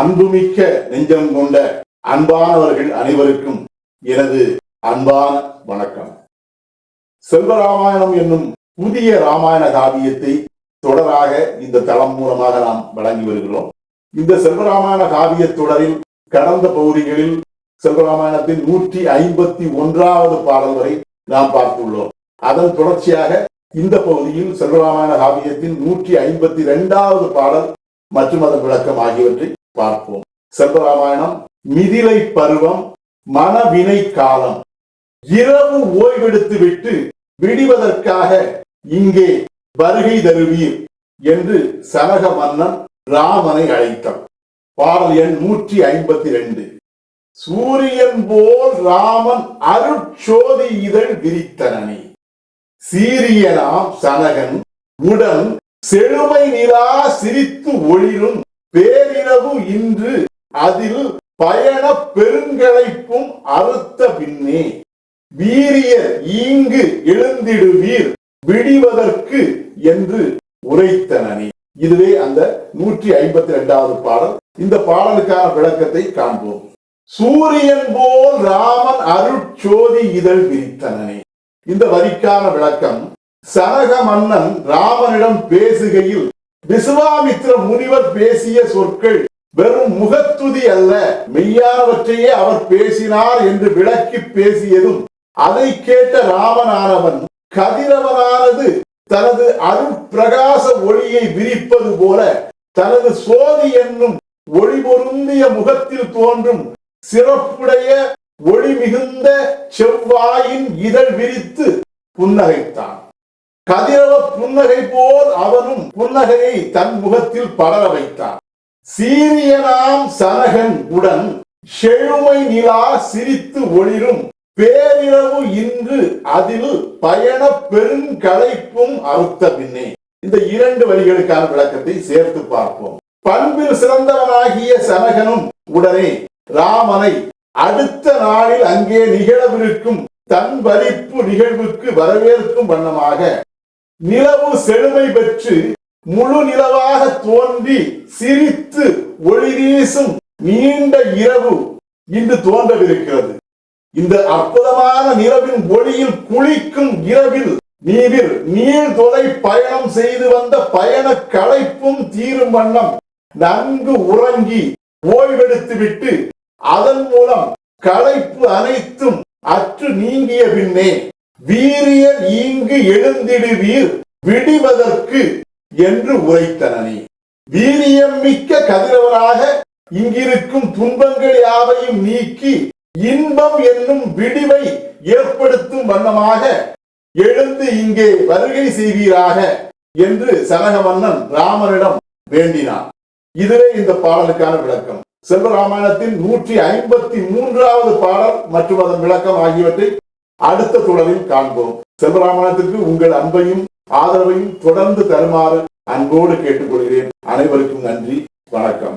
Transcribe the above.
அன்புமிக்க நெஞ்சம் கொண்ட அன்பானவர்கள் அனைவருக்கும் எனது அன்பான வணக்கம். செல்வராமாயணம் என்னும் புதிய ராமாயண காவியத்தை தொடராக இந்த தளம் மூலமாக நாம் வழங்கி வருகிறோம். இந்த செல்வராமாயண காவிய தொடரில் கடந்த பகுதிகளில் செல்வராமாயணத்தின் நூற்றி ஐம்பத்தி ஒன்றாவது பாடல் வரை நாம் பார்த்துள்ளோம். அதன் தொடர்ச்சியாக இந்த பகுதியில் செல்வராமாயண காவியத்தின் நூற்றி ஐம்பத்தி இரண்டாவது பாடல் மற்றும் அதன் விளக்கம் ஆகியவற்றை பார்ப்போம். செல்வராமாயணம் மிதிலை பருவம் மனவினை காலம் இரவு ஓய்வெடுத்து விட்டு விடிவதற்காக இங்கே வருகை தருவீர் என்று சனக மன்னன் ராமனை அழைத்தான். பாடல் எண் நூற்றி ஐம்பத்தி ரெண்டு. சூரியன் போல் ராமன் அருட்சோதி இதழ் விரித்தனனே. சீரியனாம் சனகன் உடன் செழுமை நிலா சிரித்து ஒளிரும் பேரிரவு இன்று அதில் பயண பெருங்களைப்பும் அறுத்த பின்னே. வீரியர் ஈங்கு எழுந்திடுவீர் விடிவதற்கு என்று உரைத்தனனே. இதுவே அந்த நூற்றி ஐம்பத்தி ரெண்டாவது பாடல். இந்த பாடலுக்கான விளக்கத்தை காண்போம். சூரியன் போல் ராமன் அருட்சோதி இதழ் விரித்தனனே. இந்த வரிக்கான விளக்கம் சனக மன்னன் ராமனிடம் பேசுகையில் விசுவாமித்திர முனிவர் பேசிய சொற்கள் வெறும் முகத்துதி அல்ல மெய்யானவற்றையே அவர் பேசினார் என்று விளக்கி பேசியதும் அதை கேட்ட ராமனானவன் கதிரவனானது தனது அருட்பிரகாச ஒளியை விரிப்பது போல தனது சோதி என்னும் ஒளி பொருந்திய முகத்தில் தோன்றும் சிறப்புடைய ஒளி மிகுந்த செவ்வாயின் இதழ் விரித்து புன்னகைத்தான். கதிரவ புன்னகை போல் அவனும் புன்னகையை தன் முகத்தில் படர வைத்தான். சீரியனாம் சனகன் உடன் செழுமை நிலா சிரித்து ஒளிரும் பேரிரவு இன்று அதில் பயண பெருங்களைப்பும் அறுத்த பின்னே. இந்த இரண்டு வரிகளுக்கான விளக்கத்தை சேர்த்து பார்ப்போம். பண்பில் சிறந்தவனாகிய சனகனும் உடனே ராமனை அடுத்த நாளில் அங்கே நிகழவிருக்கும் தன் வலிப்பு நிகழ்வுக்கு வரவேற்கும் வண்ணமாக நிலவு செழுமை பெற்று முழு நிலவாக தோன்றி சிரித்து ஒளி வீசும் நீண்ட இரவு இன்று தோன்றவிருக்கிறது. இந்த அற்புதமான நிலவின் ஒளியில் குளிக்கும் இரவில் நீவில் நீள் தொலை பயணம் செய்து வந்த பயண களைப்பும் தீரும் வண்ணம் நன்கு உறங்கி ஓய்வெடுத்து விட்டு அதன் மூலம் களைப்பு அனைத்தும் அற்று நீங்கிய பின்னே வீரியர் ஈங்கு எழுந்திடுவீர் விடிவதற்கு என்று உரைத்தனனே. வீரியம் மிக்க கதிரவனாக இங்கிருக்கும் துன்பங்கள் யாவையும் நீக்கி இன்பம் என்னும் விடிவை ஏற்படுத்தும் வண்ணமாக எழுந்து இங்கே வருகை செய்வீராக என்று சனக மன்னன் ராமனிடம் வேண்டினான். இதுவே இந்த பாடலுக்கான விளக்கம். செல்வராமாயணத்தின் நூற்றி ஐம்பத்தி மூன்றாவது பாடல் மற்றும் அதன் விளக்கம் ஆகியவற்றை அடுத்த தொடரில் காண்போம். செல்வராமாயணத்திற்கு உங்கள் அன்பையும் ஆதரவையும் தொடர்ந்து தருமாறு அன்போடு கேட்டுக்கொள்கிறேன். அனைவருக்கும் நன்றி. வணக்கம்.